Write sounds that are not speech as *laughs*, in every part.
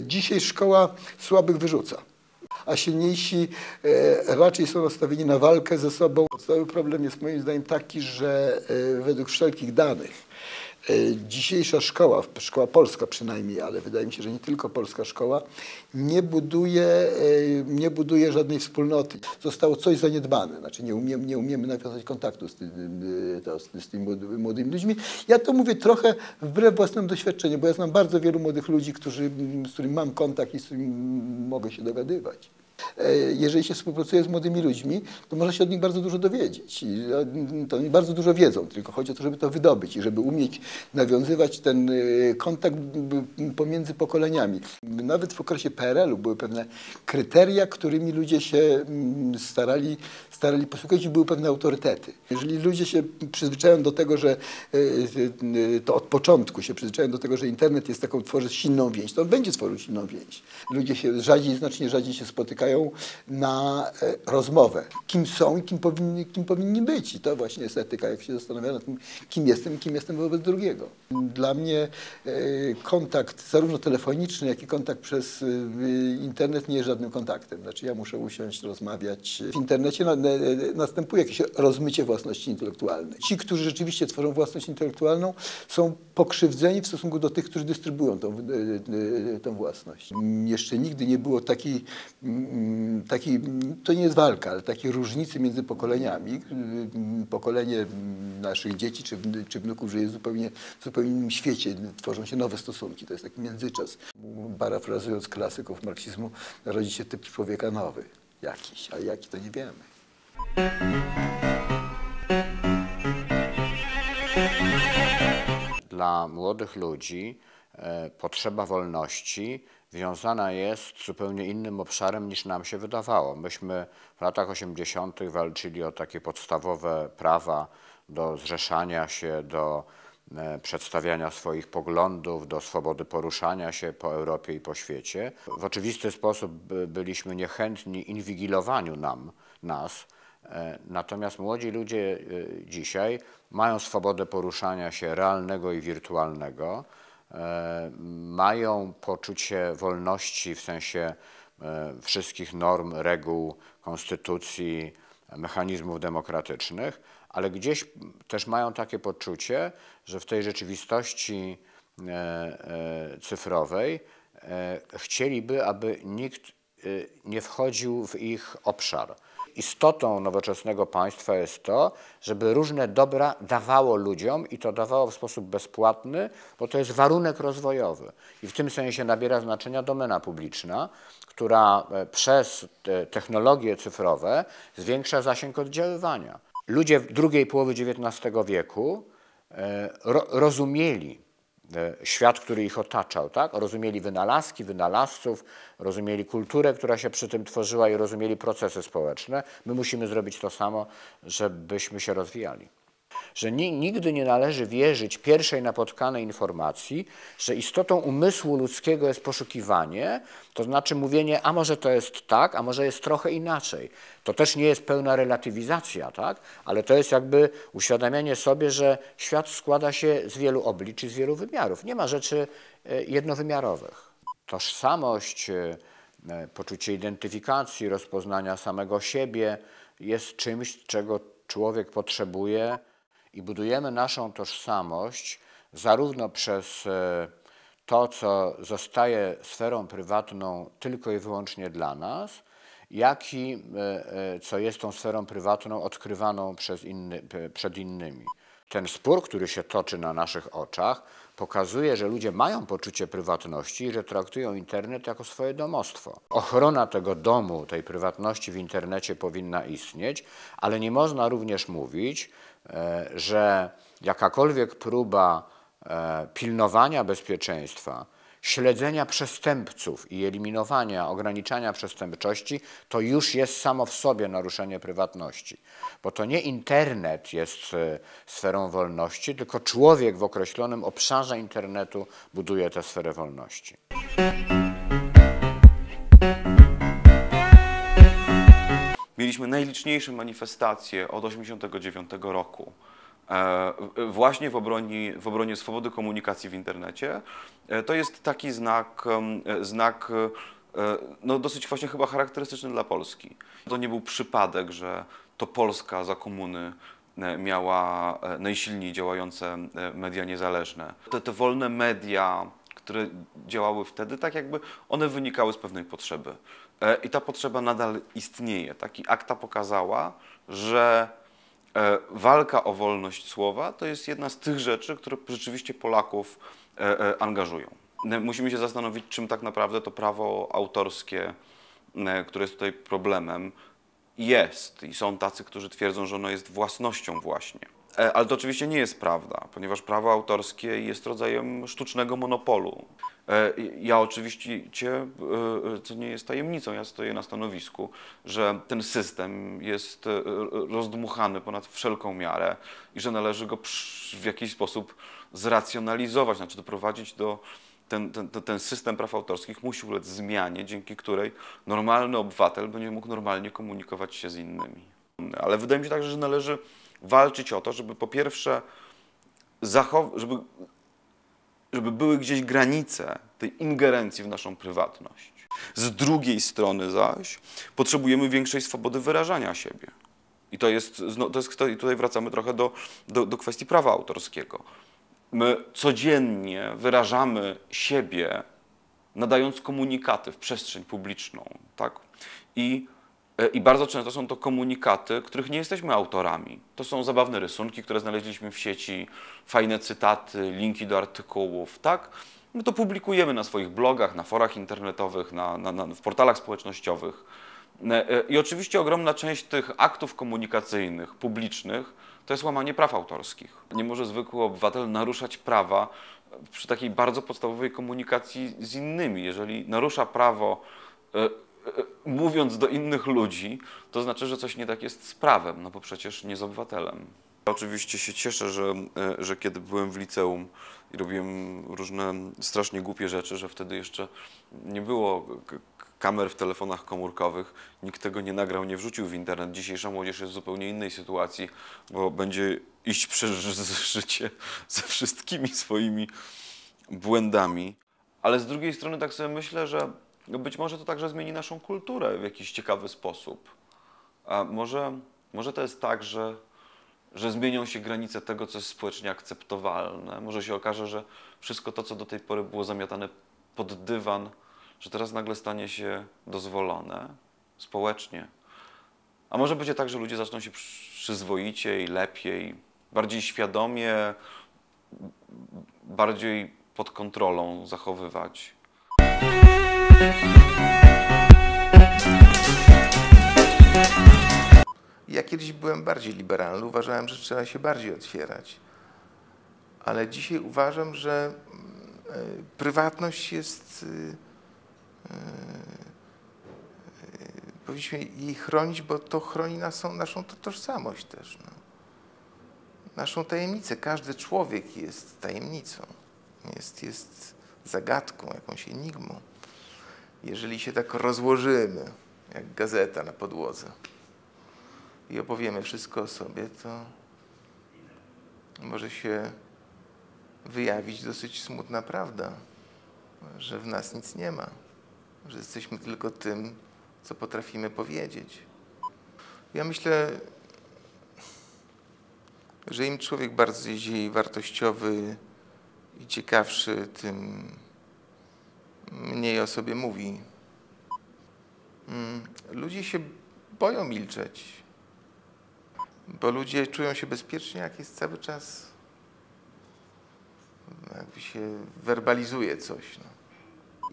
Dzisiaj szkoła słabych wyrzuca, a silniejsi e, raczej są nastawieni na walkę ze sobą. Podstawowy problem jest moim zdaniem taki, że e, według wszelkich danych dzisiejsza szkoła, szkoła polska przynajmniej, ale wydaje mi się, że nie tylko polska szkoła, nie buduje, e, nie buduje żadnej wspólnoty. Zostało coś zaniedbane, znaczy nie umiemy, nie umiemy nawiązać kontaktu z, tym, e, to, z, tymi młody- młodymi ludźmi. Ja to mówię trochę wbrew własnemu doświadczeniu, bo ja znam bardzo wielu młodych ludzi, którzy, z którymi mam kontakt i z którymi mogę się dogadywać. E, Jeżeli się współpracuje z młodymi ludźmi, to można się od nich bardzo dużo dowiedzieć. I e, to oni bardzo dużo wiedzą, tylko chodzi o to, żeby to wydobyć i żeby umieć nawiązywać ten e, kontakt pomiędzy pokoleniami. Nawet w okresie PRL-u były pewne kryteria, którymi ludzie się mm, starali, starali posługiwać i były pewne autorytety. Jeżeli ludzie się przyzwyczają do tego, że to od początku się przyzwyczają do tego, że internet jest taką, tworzy silną więź, to on będzie tworzył silną więź. Ludzie się rzadziej, znacznie rzadziej się spotykają na e, rozmowę. Kim są i kim powinni, kim powinni być. I to właśnie jest etyka, jak się zastanawia nad tym, kim jestem i kim jestem wobec drugiego. Dla mnie e, kontakt zarówno telefoniczny, jak i kontakt przez e, internet nie jest żadnym kontaktem. Znaczy ja muszę usiąść, rozmawiać. W internecie na, na, następuje jakieś rozmycie własności intelektualnej. Ci, którzy rzeczywiście tworzą własność intelektualną, są pokrzywdzeni w stosunku do tych, którzy dystrybuują tą, tą własność. Jeszcze nigdy nie było takiej, takiej, to nie jest walka, ale takiej różnicy między pokoleniami. Mm, Pokolenie mm, naszych dzieci czy, czy wnuków żyje zupełnie, w zupełnie innym świecie, tworzą się nowe stosunki. To jest taki międzyczas. Parafrazując klasyków marksizmu, rodzi się typ człowieka nowy jakiś, a jaki to nie wiemy. Dla młodych ludzi e, potrzeba wolności wiązana jest z zupełnie innym obszarem niż nam się wydawało. Myśmy w latach 80. walczyli o takie podstawowe prawa do zrzeszania się, do e, przedstawiania swoich poglądów, do swobody poruszania się po Europie i po świecie. W oczywisty sposób by- byliśmy niechętni inwigilowaniu nam, nas, E, Natomiast młodzi ludzie e, dzisiaj mają swobodę poruszania się realnego i wirtualnego, mają poczucie wolności w sensie e, wszystkich norm, reguł, konstytucji, mechanizmów demokratycznych, ale gdzieś też mają takie poczucie, że w tej rzeczywistości e, e, cyfrowej e, chcieliby, aby nikt e, nie wchodził w ich obszar. Istotą nowoczesnego państwa jest to, żeby różne dobra dawało ludziom i to dawało w sposób bezpłatny, bo to jest warunek rozwojowy. I w tym sensie nabiera znaczenia domena publiczna, która e, przez te technologie cyfrowe zwiększa zasięg oddziaływania. Ludzie w drugiej połowy XIX wieku e, ro, rozumieli świat, który ich otaczał, tak? Rozumieli wynalazki, wynalazców, rozumieli kulturę, która się przy tym tworzyła i rozumieli procesy społeczne. My musimy zrobić to samo, żebyśmy się rozwijali. Że ni, nigdy nie należy wierzyć pierwszej napotkanej informacji, że istotą umysłu ludzkiego jest poszukiwanie, to znaczy mówienie, a może to jest tak, a może jest trochę inaczej. To też nie jest pełna relatywizacja, tak? ale to jest jakby uświadamianie sobie, że świat składa się z wielu oblicz z wielu wymiarów. Nie ma rzeczy e, jednowymiarowych. Tożsamość, e, e, poczucie identyfikacji, rozpoznania samego siebie jest czymś, czego człowiek potrzebuje i budujemy naszą tożsamość zarówno przez e, to, co zostaje sferą prywatną tylko i wyłącznie dla nas, jak i e, e, co jest tą sferą prywatną odkrywaną przez inny, przed innymi. Ten spór, który się toczy na naszych oczach, pokazuje, że ludzie mają poczucie prywatności i że traktują internet jako swoje domostwo. Ochrona tego domu, tej prywatności w internecie powinna istnieć, ale nie można również mówić, e, że jakakolwiek próba e, pilnowania bezpieczeństwa, śledzenia przestępców i eliminowania, ograniczania przestępczości, to już jest samo w sobie naruszenie prywatności. Bo to nie internet jest e, sferą wolności, tylko człowiek w określonym obszarze internetu buduje tę sferę wolności. Mieliśmy najliczniejsze manifestacje od 1989 roku. E, właśnie w obronie, w obronie swobody komunikacji w internecie. E, To jest taki znak, e, znak no, dosyć właśnie chyba charakterystyczny dla Polski. To nie był przypadek, że to Polska za komuny miała najsilniej działające media niezależne. Te, te wolne media, które działały wtedy, tak jakby one wynikały z pewnej potrzeby. I ta potrzeba nadal istnieje. Taki akta pokazała, że walka o wolność słowa to jest jedna z tych rzeczy, które rzeczywiście Polaków e, e, angażują. Musimy się zastanowić, czym tak naprawdę to prawo autorskie, e, które jest tutaj problemem, jest. I są tacy, którzy twierdzą, że ono jest własnością właśnie. E, Ale to oczywiście nie jest prawda, ponieważ prawo autorskie jest rodzajem sztucznego monopolu. E, Ja oczywiście, e, co nie jest tajemnicą, ja stoję na stanowisku, że ten system jest rozdmuchany ponad wszelką miarę i że należy go w jakiś sposób zracjonalizować, znaczy doprowadzić do ten, ten, ten- system praw autorskich musi ulec zmianie, dzięki której normalny obywatel będzie mógł normalnie komunikować się z innymi. Ale wydaje mi się także, że należy walczyć o to, żeby po pierwsze żeby, żeby były gdzieś granice tej ingerencji w naszą prywatność. Z drugiej strony zaś potrzebujemy większej swobody wyrażania siebie. I to jest, to jest tutaj wracamy trochę do, do, do kwestii prawa autorskiego. My codziennie wyrażamy siebie, nadając komunikaty w przestrzeń publiczną, tak? I, e, I bardzo często są to komunikaty, których nie jesteśmy autorami. To są zabawne rysunki, które znaleźliśmy w sieci, fajne cytaty, linki do artykułów, tak? My to publikujemy na swoich blogach, na forach internetowych, na, na, na, w portalach społecznościowych. E, e, I oczywiście ogromna część tych aktów komunikacyjnych, publicznych, to jest łamanie praw autorskich. Nie może zwykły obywatel naruszać prawa przy takiej bardzo podstawowej komunikacji z innymi. Jeżeli narusza prawo, e, e, mówiąc do innych ludzi, to znaczy, że coś nie tak jest z prawem, no bo przecież nie z obywatelem. Oczywiście się cieszę, że, e, że kiedy byłem w liceum i robiłem różne strasznie głupie rzeczy, że wtedy jeszcze nie było kamer w telefonach komórkowych, nikt tego nie nagrał, nie wrzucił w internet. Dzisiejsza młodzież jest w zupełnie innej sytuacji, bo będzie iść przez ży- *laughs* życie ze wszystkimi swoimi błędami. Ale z drugiej strony tak sobie myślę, że być może to także zmieni naszą kulturę w jakiś ciekawy sposób. A może, może to jest tak, że, że zmienią się granice tego, co jest społecznie akceptowalne. Może się okaże, że wszystko to, co do tej pory było zamiatane pod dywan, że teraz nagle stanie się dozwolone społecznie. A może będzie tak, że ludzie zaczną się przyzwoicie i lepiej, bardziej świadomie, bardziej pod kontrolą zachowywać. Ja kiedyś byłem bardziej liberalny, uważałem, że trzeba się bardziej otwierać. Ale dzisiaj uważam, że mm, e, prywatność jest. Y, y, Powinniśmy jej chronić, bo to chroni naszą, naszą to tożsamość też. No. Naszą tajemnicę. Każdy człowiek jest tajemnicą. Jest, jest zagadką, jakąś enigmą. Jeżeli się tak rozłożymy, jak gazeta na podłodze, i opowiemy wszystko o sobie, to może się wyjawić dosyć smutna prawda, że w nas nic nie ma, że jesteśmy tylko tym, co potrafimy powiedzieć. Ja myślę, że im człowiek bardziej wartościowy i ciekawszy, tym mniej o sobie mówi. Mm, Ludzie się boją milczeć. Bo ludzie czują się bezpiecznie, jak jest cały czas, jakby się werbalizuje coś. No.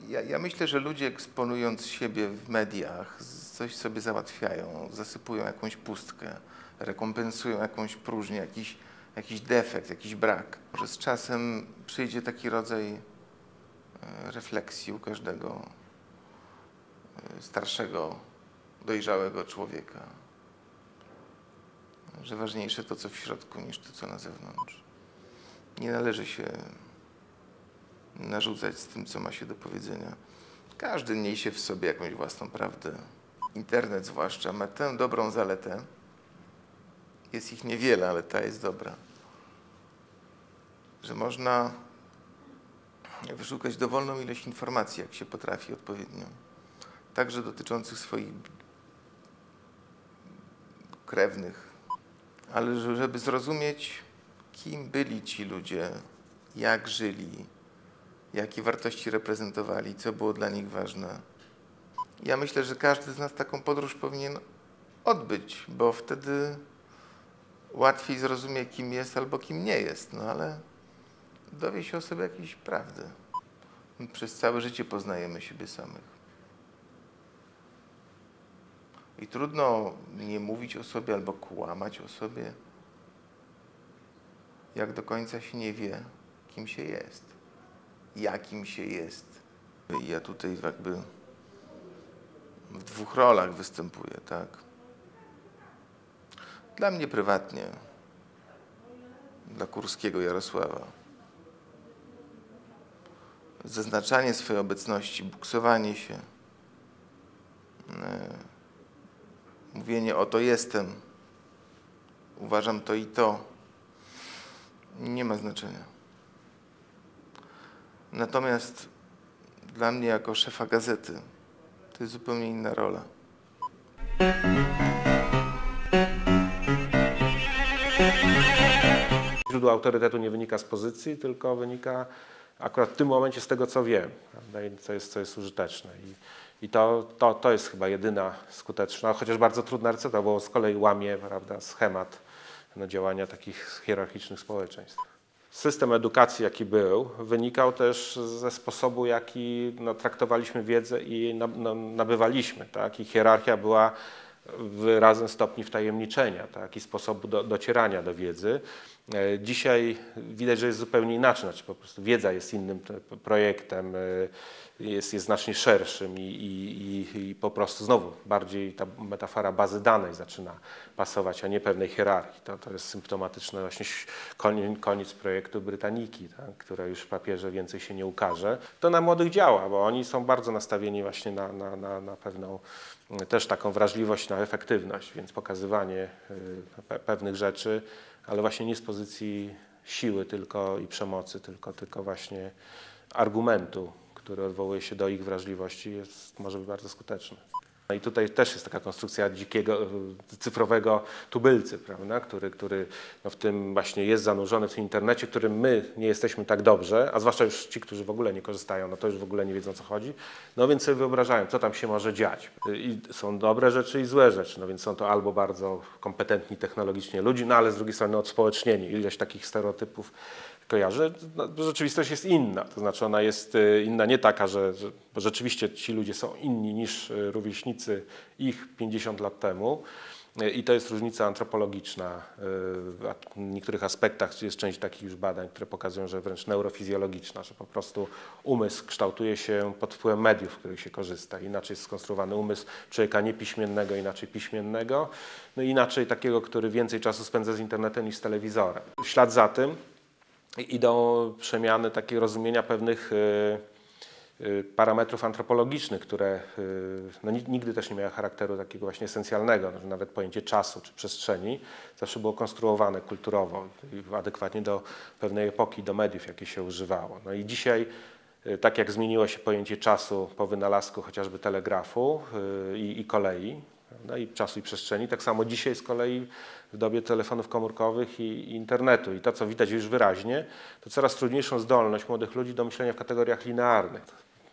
Ja, ja myślę, że ludzie eksponując siebie w mediach, coś sobie załatwiają, zasypują jakąś pustkę, rekompensują jakąś próżnię, jakiś, jakiś defekt, jakiś brak. Może z czasem przyjdzie taki rodzaj e, refleksji u każdego e, starszego, dojrzałego człowieka że ważniejsze to, co w środku, niż to, co na zewnątrz. Nie należy się narzucać z tym, co ma się do powiedzenia. Każdy niesie w sobie jakąś własną prawdę. Internet zwłaszcza ma tę dobrą zaletę, jest ich niewiele, ale ta jest dobra, że można wyszukać dowolną ilość informacji, jak się potrafi odpowiednio. Także dotyczących swoich krewnych. Ale że- żeby zrozumieć, kim byli ci ludzie, jak żyli, jakie wartości reprezentowali, co było dla nich ważne. Ja myślę, że każdy z nas taką podróż powinien odbyć, bo wtedy łatwiej zrozumie, kim jest albo kim nie jest. No ale dowie się o sobie jakiejś prawdy. Przez całe życie poznajemy siebie samych. I trudno nie mówić o sobie albo kłamać o sobie, jak do końca się nie wie, kim się jest, jakim się jest. Ja tutaj jakby w dwóch rolach występuję, tak? Dla mnie prywatnie, dla Kurskiego Jarosława. Zaznaczanie swojej obecności, buksowanie się, e, mówienie oto jestem, uważam to i to, nie ma znaczenia. Natomiast dla mnie jako szefa gazety to jest zupełnie inna rola. Źródło autorytetu nie wynika z pozycji, tylko wynika akurat w tym momencie z tego, co wiem, prawda, co jest, co jest użyteczne. I, i to, to, to jest chyba jedyna skuteczna, chociaż bardzo trudna recepta, bo z kolei łamie prawda, schemat no, działania takich hierarchicznych społeczeństw. System edukacji, jaki był, wynikał też ze sposobu, jaki no, traktowaliśmy wiedzę i na, nabywaliśmy. Tak? I hierarchia była wyrazem stopni wtajemniczenia tak? i sposobu do, docierania do wiedzy. E, Dzisiaj widać, że jest zupełnie inaczej, znaczy po prostu wiedza jest innym te- projektem, e, jest, jest znacznie szerszym i, i, i, po prostu znowu bardziej ta metafora bazy danej zaczyna pasować, a nie pewnej hierarchii. To, to jest symptomatyczne właśnie koniec, koniec projektu Brytaniki, tak, które już w papierze więcej się nie ukaże. To na młodych działa, bo oni są bardzo nastawieni właśnie na, na, na, na pewną też taką wrażliwość na efektywność, więc pokazywanie pe- pewnych rzeczy, ale właśnie nie z pozycji siły tylko i przemocy, tylko, tylko właśnie argumentu, który odwołuje się do ich wrażliwości, jest, może być bardzo skuteczny. No i tutaj też jest taka konstrukcja dzikiego, cyfrowego tubylcy, prawda? który, który no w tym właśnie jest zanurzony w tym internecie, którym my nie jesteśmy tak dobrze, a zwłaszcza już ci, którzy w ogóle nie korzystają, no to już w ogóle nie wiedzą co chodzi, no więc sobie wyobrażają, co tam się może dziać. I są dobre rzeczy i złe rzeczy, no więc są to albo bardzo kompetentni technologicznie ludzi, no ale z drugiej strony odspołecznieni. Ileś takich stereotypów kojarzę. No, rzeczywistość jest inna, to znaczy ona jest y, inna nie taka, że, że rzeczywiście ci ludzie są inni niż y, rówieśnicy ich 50 lat temu y, i to jest różnica antropologiczna. W niektórych aspektach jest część takich już badań, które pokazują, że wręcz neurofizjologiczna, że po prostu umysł kształtuje się pod wpływem mediów, w których się korzysta. Inaczej jest skonstruowany umysł człowieka niepiśmiennego, inaczej piśmiennego, no inaczej takiego, który więcej czasu spędza z internetem niż z telewizorem. W ślad za tym idą przemiany takiego rozumienia pewnych y, y, parametrów antropologicznych, które y, no, ni- nigdy też nie miały charakteru takiego właśnie esencjalnego, no, nawet pojęcie czasu czy przestrzeni zawsze było konstruowane kulturowo adekwatnie do pewnej epoki, do mediów, jakie się używało. No i dzisiaj tak jak zmieniło się pojęcie czasu po wynalazku chociażby telegrafu i, i kolei, prawda, i czasu i przestrzeni, tak samo dzisiaj z kolei w dobie telefonów komórkowych i, i internetu. I to, co widać już wyraźnie, to coraz trudniejszą zdolność młodych ludzi do myślenia w kategoriach linearnych.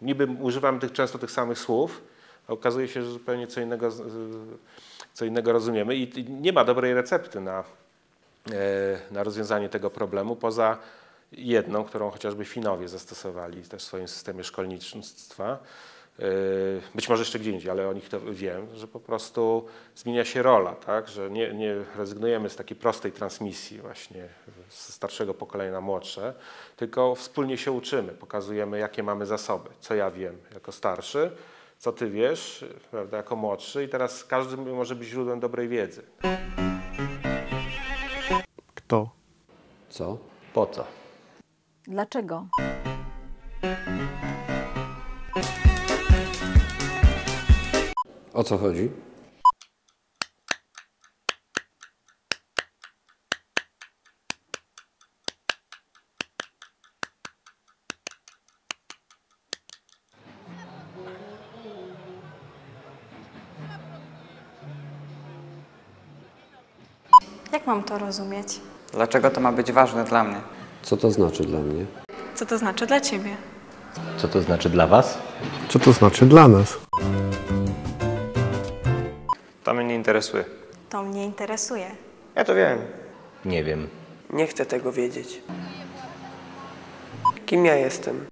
Niby używam tych, często tych samych słów, a okazuje się, że zupełnie co innego, co innego rozumiemy i i nie ma dobrej recepty na, e, na rozwiązanie tego problemu, poza jedną, którą chociażby Finowie zastosowali też w swoim systemie szkolnictwa. E, Być może jeszcze gdzie indziej, ale o nich to wiem, że po prostu zmienia się rola, tak? że nie, nie rezygnujemy z takiej prostej transmisji właśnie z starszego pokolenia na młodsze, tylko wspólnie się uczymy, pokazujemy jakie mamy zasoby, co ja wiem jako starszy, co ty wiesz, prawda, jako młodszy i teraz każdy może być źródłem dobrej wiedzy. Kto? Co? Po co? Dlaczego? O co chodzi? Jak mam to rozumieć? Dlaczego to ma być ważne dla mnie? Co to znaczy dla mnie? Co to znaczy dla ciebie? Co to znaczy dla Was? Co to znaczy dla nas? interesuje. To mnie interesuje. Ja to wiem. Nie wiem. Nie chcę tego wiedzieć. Kim ja jestem?